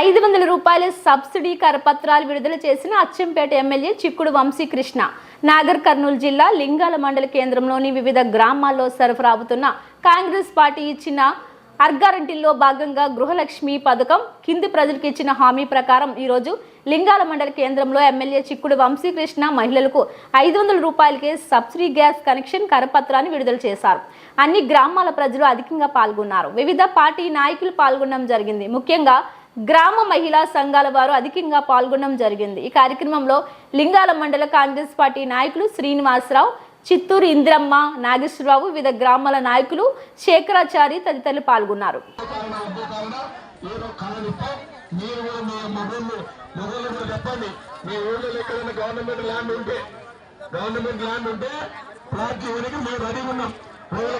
ఐదు వందల రూపాయల సబ్సిడీ కరపత్రాలు విడుదల చేసిన అచ్చంపేట ఎమ్మెల్యే చిక్కుడు వంశీకృష్ణ. నాగర్ కర్నూలు జిల్లా లింగాల మండల కేంద్రంలోని వివిధ గ్రామాల్లో సరఫరా అవుతున్న కాంగ్రెస్ పార్టీ ఇచ్చిన అర్గారంటిల్లో భాగంగా గృహలక్ష్మి పథకం కింది ప్రజలకు ఇచ్చిన హామీ ప్రకారం ఈరోజు లింగాల మండల కేంద్రంలో ఎమ్మెల్యే చిక్కుడు వంశీకృష్ణ మహిళలకు ఐదు వందల రూపాయలకే సబ్సిడీ గ్యాస్ కనెక్షన్ కరపత్రాన్ని విడుదల చేశారు. అన్ని గ్రామాల ప్రజలు అధికంగా పాల్గొన్నారు. వివిధ పార్టీ నాయకులు పాల్గొనడం జరిగింది. ముఖ్యంగా గ్రామ మహిళా సంఘాల వారు అధికంగా పాల్గొనడం జరిగింది. ఈ కార్యక్రమంలో లింగాల మండల కాంగ్రెస్ పార్టీ నాయకులు శ్రీనివాసరావు చిత్తూరు ఇంద్రమ్మ నాగేశ్వరరావు వివిధ గ్రామాల నాయకులు శేఖరాచారి తదితరులు పాల్గొన్నారు. గవర్నమెంట్ ల్యాండ్ ఉంటే ప్లాట్ మేము రెడీ ఉన్నాం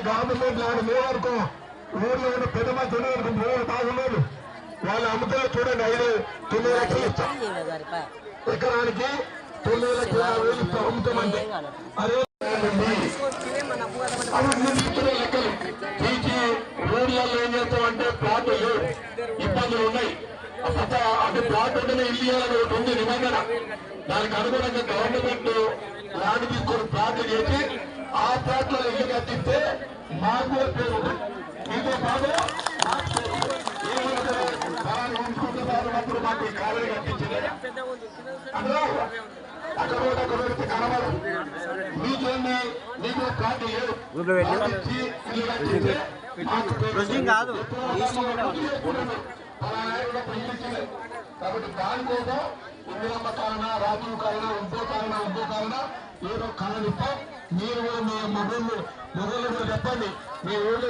గవర్నమెంట్ ల్యాండ్ లేదనుకో ఊర్లో ఉన్న పెద్ద మంది ఉన్నారనుకో మూడు బాగున్నారు వాళ్ళు అమ్ముతారు చూడండి ఐదు తొమ్మిది లక్షలు ఇస్తాం. ఎకరానికి తొమ్మిది లక్షల యాభై వేలు ఇస్తాం అమ్ముతామంటే. అదే లెక్కలు. తీసి రోడ్లలో ఏం చేస్తామంటే ప్లాట్లు లేవు. ఇబ్బందులు ఉన్నాయి. అసలు అంటే ప్లాట్ ఉంటేనే ఇల్లు ఇవ్వాలని ఒకటి ఉంది నిబంధన. దానికి అనుగుణంగా గవర్నమెంట్ ల్యాండ్ తీసుకొని ప్లాట్లు చేసి ఆ ప్లాట్లో ఇల్లు కట్టిస్తే మాకు పేరు ఉంది మీతో పాటు మాకు పేరు ఉంది. ఏమంటే ఫలానా ఉంచుకుంటున్నారు అప్పుడు మాకు ఈ కాలేజీ కట్టించింది అందులో అక్కడ పెడితే కనబడు మీకేంది మీకు ప్లాట్ లేదు. కాదు. కాబట్టి దానికోసం ఇందిరమ్మ కారణ రాజీవ్ కారణ ఇంకో కారణ ఇంకో కారణ ఏదో మీరు మీ మొగళ్ళు మొగళ్ళు కూడా చెప్పండి. మీ ఊళ్ళో